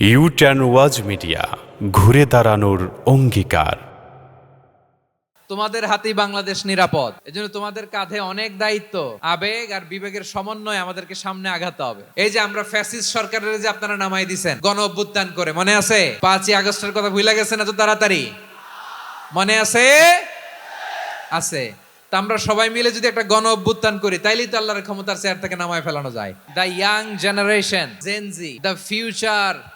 U turn ওয়াজ media ঘুরে দাঁড়ানোর অঙ্গীকার। তোমাদের হাতেই বাংলাদেশ নিরাপদ। এজন্য তোমাদের কাঁধে অনেক দায়িত্ব, আবেগ আর বিবেকের সমন্বয় আমাদেরকে সামনে আগাতে হবে। এই যে আমরা ফ্যাসিস্ট সরকারের যে আপনারা নামাই দিছেন, গণ অভ্যুত্থান করে, মনে আছে? পাঁচই আগস্টের কথা ভুলে গেছেন এত তাড়াতাড়ি? মনে আছে? আছে। তা আমরা সবাই মিলে যদি একটা গণ অভ্যুত্থান করি, তাইলেই তো আল্লাহর ক্ষমতার চেয়ার থেকে নামায় ফেলানো যায়। The young generation Gen Z the future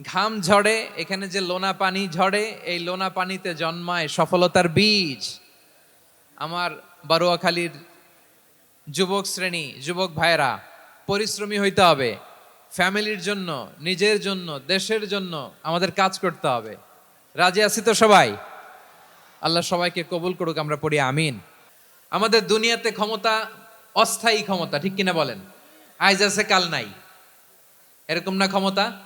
ঘাম ঝরে, এখানে যে লোনা পানি ঝরে, এই লোনা পানিতে জন্মায় সফলতার বীজ। আমার বারুয়াখালীর যুবক শ্রেণি, যুবক ভাইরা পরিশ্রমী হইতে হবে, ফ্যামিলির জন্য, নিজের জন্য, দেশের জন্য আমাদের কাজ করতে হবে। রাজি আছি তো সবাই? আল্লাহ সবাইকে কবুল করুক, আমরা পড়ি আমিন। আমাদের দুনিয়াতে ক্ষমতা, অস্থায়ী ক্ষমতা, ঠিক কিনা বলেন? আইজ আছে, কাল নাই। এরকম না ক্ষমতা?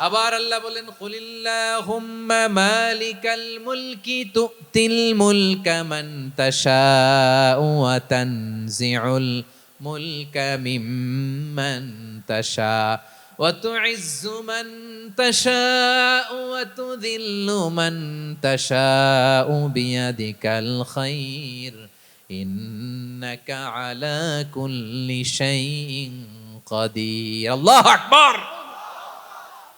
আবার আল্লাহ বলেন, কুলিল্লাহুম্মা মালিকাল মুলকি তুতিল মুলকা মান তাশাউ ওয়া তানজিউল মুলকা মিম্মান তাশা ওয়া তুইজ্জু মান তাশাউ ওয়া তুযিল্লু মান তাশাউ বিয়াদিকাল খাইর। ইন্নাকা আলা কুল্লি শাইইন কাদির। আল্লাহু আকবার!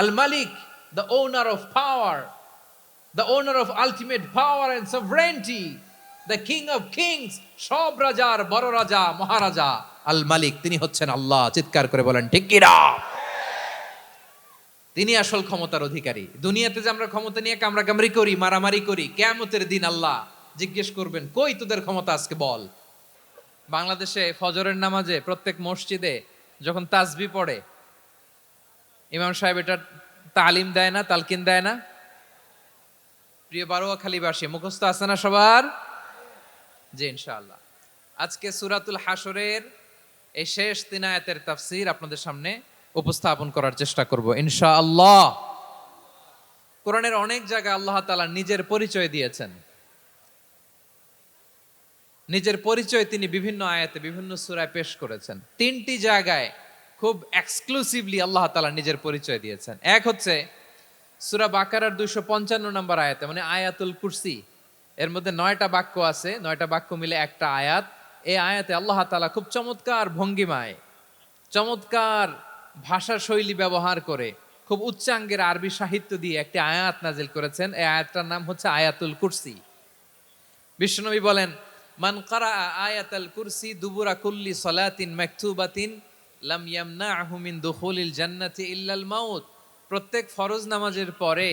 আল মালিক the owner of power the owner of ultimate power and sovereignty the king of kings সব রাজার, বড় রাজা, মহারাজা আল মালিক তিনি হচ্ছেন আল্লাহ, চিৎকার করে বলেন, ঠিক কিনা তিনি আসল ক্ষমতার অধিকারী। দুনিয়াতে যে আমরা ক্ষমতা নিয়ে কামরা কামড়ি করি, মারামারি করি কেমতের দিন আল্লাহ জিজ্ঞেস করবেন, কই তোদের ক্ষমতা আজকে বল? বাংলাদেশে ফজরের নামাজে প্রত্যেক মসজিদে যখন তাসবি পড়ে ইমাম সাহেব এটা তালিম দেয় না, তালকিন দেয় না। প্রিয় বারোয়াখালীবাসী মুখস্থ আছে না সবার? জি, ইনশাআল্লাহ। আজকে সুরাতুল হাসরের এই শেষ তিন তাফসির আপনাদের সামনে উপস্থাপন করার চেষ্টা করব, ইনশাআল্লাহ। কোরআনের অনেক জায়গায় আল্লাহ তাআলা নিজের পরিচয় দিয়েছেন। নিজের পরিচয় তিনি বিভিন্ন আয়াতে বিভিন্ন সূরায় পেশ করেছেন। তিনটি জায়গায় খুব এক্সক্লুসিভলি আল্লাহ তাআলা নিজের পরিচয় দিয়েছেন। এক হচ্ছে সূরা বাকারার দুইশো পঞ্চান্ন নম্বর আয়াতে মানে আয়াতুল কুরসি, এর মধ্যে নয়টা বাক্য আছে, নয়টা বাক্য মিলে একটা আয়াত। এই আয়াতে আল্লাহ তাআলা খুব চমৎকার ভঙ্গিমায়, চমৎকার ভাষা শৈলী ব্যবহার করে খুব উচ্চাঙ্গের আরবি সাহিত্য দিয়ে একটি আয়াত নাজিল করেছেন। এই আয়াতটার নাম হচ্ছে আয়াতুল কুরসি। বিশ্বনবী বলেন, মান কারা আয়াতাল কুরসি দুবুরা কুল্লি সলাতিন মাকতুবাতিন লাম আহমিন দোহোলিল দুখুলিল জান্নাতি ইল্লাল মাউত। প্রত্যেক ফরজ নামাজের পরে